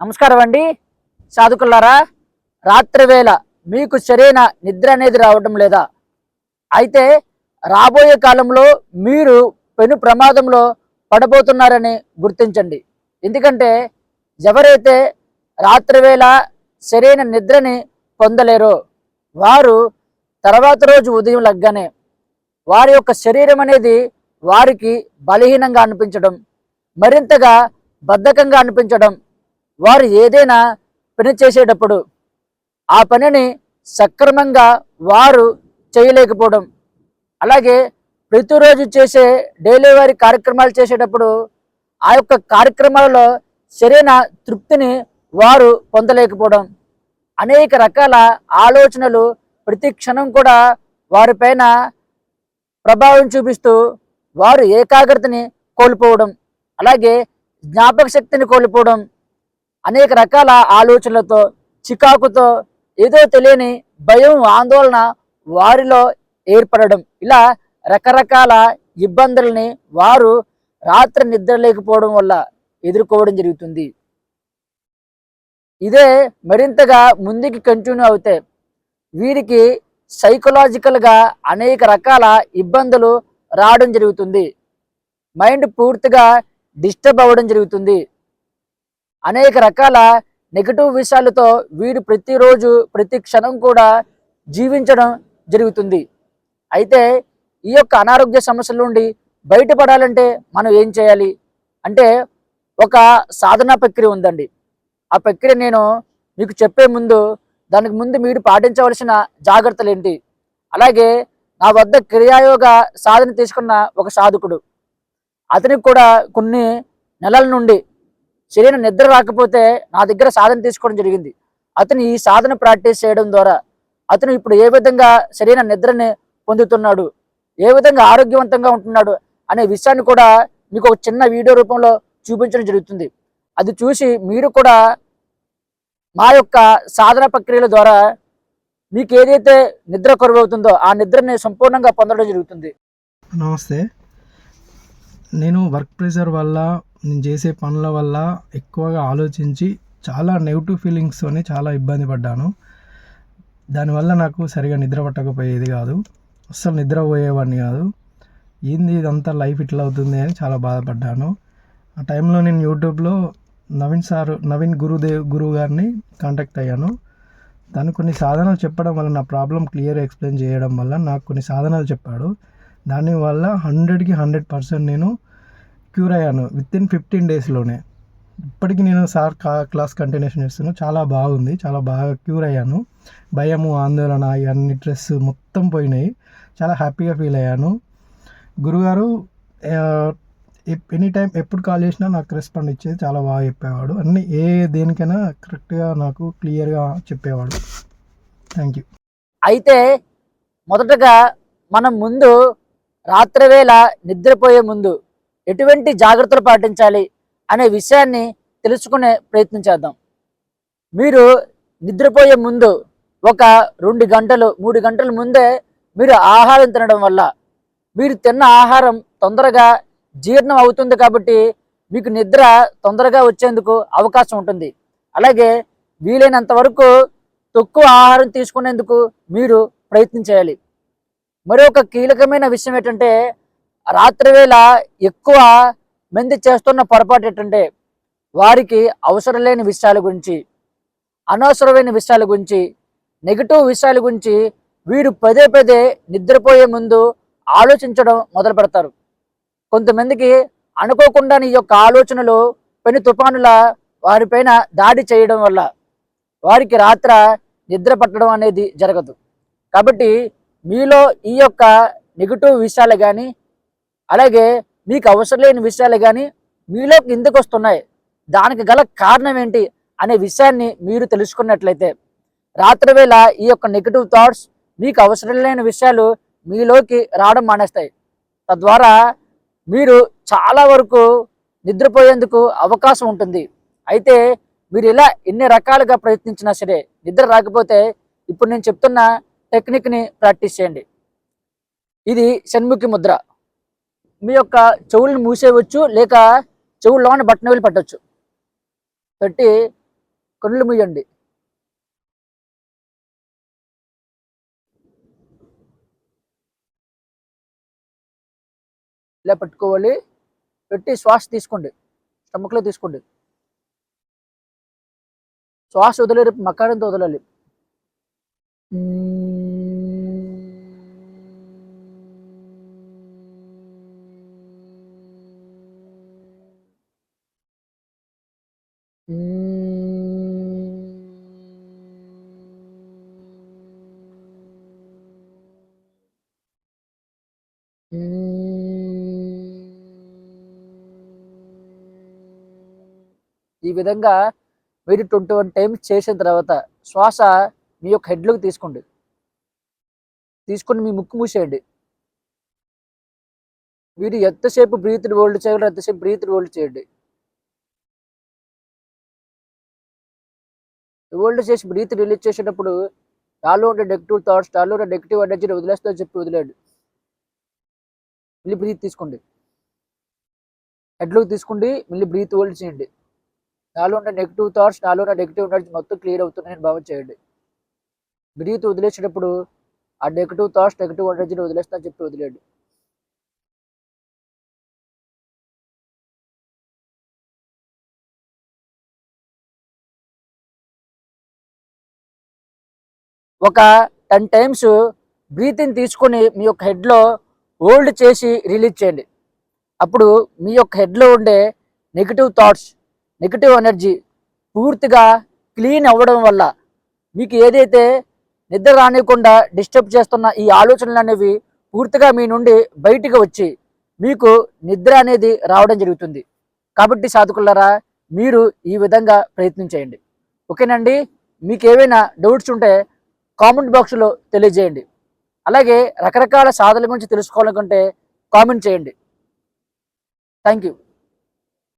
నమస్కారం అండి. సాధుకులారా రాత్రి వేళ మీకు సరైన నిద్ర అనేది రావడం లేదా? అయితే రాబోయే కాలంలో మీరు పెను ప్రమాదంలో పడబోతున్నారని గుర్తించండి. ఎందుకంటే ఎవరైతే రాత్రి వేళ సరైన నిద్రని పొందలేరో వారు తర్వాత రోజు ఉదయం లగ్గానే వారి యొక్క శరీరం అనేది వారికి బలహీనంగా అనిపించడం మరింతగా బద్ధకంగా అనిపించడం వారు ఏదైనా పని చేసేటప్పుడు ఆ పనిని సక్రమంగా వారు చేయలేకపోవడం. అలాగే ప్రతిరోజు చేసే డైలీ వారి కార్యక్రమాలు చేసేటప్పుడు ఆ యొక్క కార్యక్రమాలలో సరైన తృప్తిని వారు పొందలేకపోవడం. అనేక రకాల ఆలోచనలు ప్రతి క్షణం కూడా వారిపైన ప్రభావం చూపిస్తూ వారు ఏకాగ్రతని కోల్పోవడం. అలాగే జ్ఞాపక శక్తిని కోల్పోవడం. అనేక రకాల ఆలోచనలతో చికాకుతో ఏదో తెలియని భయం ఆందోళన వారిలో ఏర్పడడం. ఇలా రకరకాల ఇబ్బందుల్ని వారు రాత్రి నిద్ర లేకపోవడం వల్ల ఎదుర్కోవడం జరుగుతుంది. ఇదే మరింతగా ముందుకి కంటిన్యూ అవుతే వీరికి సైకలాజికల్గా అనేక రకాల ఇబ్బందులు రావడం జరుగుతుంది. మైండ్ పూర్తిగా డిస్టర్బ్ అవ్వడం జరుగుతుంది. అనేక రకాల నెగటివ్ విషయాలతో వీరు ప్రతిరోజు ప్రతి క్షణం కూడా జీవించడం జరుగుతుంది. అయితే ఈ యొక్క అనారోగ్య సమస్యల నుండి బయటపడాలంటే మనం ఏం చేయాలి? అంటే ఒక సాధనా ప్రక్రియ ఉందండి. ఆ ప్రక్రియ నేను మీకు చెప్పే ముందు దానికి ముందు మీరు పాటించవలసిన జాగ్రత్తలు ఏంటి? అలాగే నా వద్ద క్రియాయోగ సాధన తీసుకున్న ఒక సాధకుడు. అతనికి కూడా కొన్ని నెలల నుండి సరైన నిద్ర రాకపోతే నా దగ్గర సాధన తీసుకోవడం జరిగింది. అతను ఈ సాధన ప్రాక్టీస్ చేయడం ద్వారా అతను ఇప్పుడు ఏ విధంగా సరైన నిద్రని పొందుతున్నాడు ఏ విధంగా ఆరోగ్యవంతంగా ఉంటున్నాడు అనే విషయాన్ని కూడా మీకు ఒక చిన్న వీడియో రూపంలో చూపించడం జరుగుతుంది. అది చూసి మీరు కూడా మా యొక్క సాధన ప్రక్రియల ద్వారా మీకు ఏదైతే నిద్ర కొరవవుతుందో ఆ నిద్రని సంపూర్ణంగా పొందడం జరుగుతుంది. నమస్తే. నేను వర్క్ ప్రెషర్ వల్ల నేను చేసే పనుల వల్ల ఎక్కువగా ఆలోచించి చాలా నెగిటివ్ ఫీలింగ్స్తోనే చాలా ఇబ్బంది పడ్డాను. దానివల్ల నాకు సరిగా నిద్ర పట్టకపోయేది కాదు. అస్సలు నిద్రపోయేవాడిని కాదు. ఏంది ఇదంతా లైఫ్ ఇట్లా అవుతుంది అని చాలా బాధపడ్డాను. ఆ టైంలో నేను యూట్యూబ్లో నవీన్ సార్ నవీన్ గురుదేవ్ గురువు గారిని కాంటాక్ట్ అయ్యాను. తను కొన్ని సాధనలు చెప్పడం వల్ల నా ప్రాబ్లం క్లియర్ ఎక్స్ప్లెయిన్ చేయడం వల్ల నాకు కొన్ని సాధనలు చెప్పాడు. దానివల్ల హండ్రెడ్కి హండ్రెడ్ పర్సెంట్ నేను క్యూర్ అయ్యాను. విత్ ఇన్ ఫిఫ్టీన్ డేస్లోనే ఇప్పటికీ నేను సార్ క్లాస్ కంటిన్యూషన్ చేస్తున్నాను. చాలా బాగుంది. చాలా బాగా క్యూర్ అయ్యాను. భయము ఆందోళన ఇవన్నీ స్ట్రెస్ మొత్తం పోయినాయి. చాలా హ్యాపీగా ఫీల్ అయ్యాను. గురుగారు ఎనీ టైం ఎప్పుడు కాల్ చేసినా నాకు రెస్పాండ్ ఇచ్చేది చాలా బాగా చెప్పేవాడు. అన్ని ఏ దేనికైనా కరెక్ట్గా నాకు క్లియర్గా చెప్పేవాడు. థ్యాంక్ యూ అయితే మొదటగా మనం ముందు రాత్రివేళ నిద్రపోయే ముందు ఎటువంటి జాగ్రత్తలు పాటించాలి అనే విషయాన్ని తెలుసుకునే ప్రయత్నం చేద్దాం. మీరు నిద్రపోయే ముందు ఒక రెండు గంటలు మూడు గంటల ముందే మీరు ఆహారం తినడం వల్ల మీరు తిన్న ఆహారం తొందరగా జీర్ణం అవుతుంది కాబట్టి మీకు నిద్ర తొందరగా వచ్చేందుకు అవకాశం ఉంటుంది. అలాగే వీలైనంత వరకు తక్కువ ఆహారం తీసుకునేందుకు మీరు ప్రయత్నం చేయాలి. మరొక కీలకమైన విషయం ఏంటంటే రాత్రివేళ ఎక్కువ మంది చేస్తున్న పొరపాటు ఏంటంటే వారికి అవసరం లేని విషయాల గురించి అనవసరమైన విషయాల గురించి నెగిటివ్ విషయాల గురించి వీరు పదే పదే నిద్రపోయే ముందు ఆలోచించడం మొదలు పెడతారు. కొంతమందికి అనుకోకుండా ఈ యొక్క ఆలోచనలు పెను తుఫానుల వారిపైన దాడి చేయడం వల్ల వారికి రాత్ర నిద్ర పట్టడం అనేది జరగదు. కాబట్టి మీలో ఈ యొక్క నెగిటివ్ విషయాలు కానీ అలాగే మీకు అవసరం లేని విషయాలు కానీ మీలోకి ఎందుకు వస్తున్నాయి? దానికి గల కారణం ఏంటి? అనే విషయాన్ని మీరు తెలుసుకున్నట్లయితే రాత్రివేళ ఈ యొక్క నెగిటివ్ థాట్స్ మీకు అవసరం లేని విషయాలు మీలోకి రావడం మానేస్తాయి. తద్వారా మీరు చాలా వరకు నిద్రపోయేందుకు అవకాశం ఉంటుంది. అయితే మీరు ఇలా ఎన్ని రకాలుగా ప్రయత్నించినా సరే నిద్ర రాకపోతే ఇప్పుడు నేను చెప్తున్న టెక్నిక్ని ప్రాక్టీస్ చేయండి. ఇది షణ్ముఖి ముద్ర. మీ యొక్క చెవులను మూసేయవచ్చు లేక చెవుల్లోని బట్టనవేలు పట్టవచ్చు పెట్టి కళ్ళు మూయండి. ఇలా పెట్టుకోవాలి. పెట్టి శ్వాస తీసుకోండి. స్టమక్లో తీసుకోండి. శ్వాస వదిలేరు మకారంతో వదలాలి. ఈ విధంగా మీరు ట్వంటీ వన్ టైమ్స్ చేసిన తర్వాత శ్వాస మీ యొక్క హెడ్లోకి తీసుకోండి. తీసుకొని మీ ముక్కు మూసేయండి. మీరు ఎంతసేపు బ్రీత్ హోల్డ్ చేయాలో ఎంతసేపు బ్రీత్ హోల్డ్ చేయండి. హోల్డ్ చేసి బ్రీత్ రిలీజ్ చేసేటప్పుడు నాలో ఉండే నెగిటివ్ థాట్స్ నాలో ఉండే నెగిటివ్ ఎనర్జీని వదిలేస్తా చెప్పి వదిలేండి మళ్ళీ బ్రీత్ తీసుకోండి. హెడ్లోకి తీసుకోండి మళ్ళీ బ్రీత్ హోల్డ్ చేయండి. నాలో ఉన్న నెగిటివ్ థాట్స్ నాలో ఉన్న నెగిటివ్ ఎనర్జీ మొత్తం క్లియర్ అవుతున్నాయని భావన చేయండి. బ్రీత్ వదిలేసేటప్పుడు ఆ నెగిటివ్ థాట్స్ నెగిటివ్ ఎనర్జీని వదిలేస్తా చెప్పి వదిలేయండి. ఒక టెన్ టైమ్స్ బ్రీతింగ్ తీసుకొని మీ యొక్క హెడ్లో హోల్డ్ చేసి రిలీజ్ చేయండి. అప్పుడు మీ యొక్క హెడ్లో ఉండే నెగిటివ్ థాట్స్ నెగిటివ్ ఎనర్జీ పూర్తిగా క్లీన్ అవ్వడం వల్ల మీకు ఏదైతే నిద్ర రానియకుండా డిస్టర్బ్ చేస్తున్న ఈ ఆలోచనలు అనేవి పూర్తిగా మీ నుండి బయటికి వచ్చి మీకు నిద్ర అనేది రావడం జరుగుతుంది. కాబట్టి సాధకులారా మీరు ఈ విధంగా ప్రయత్నం చేయండి. ఓకేనండి? మీకు ఏవైనా డౌట్స్ ఉంటే కామెంట్ బాక్స్లో తెలియజేయండి. అలాగే రకరకాల సాధనల గురించి తెలుసుకోవాలనుకుంటే కామెంట్ చేయండి. Thank you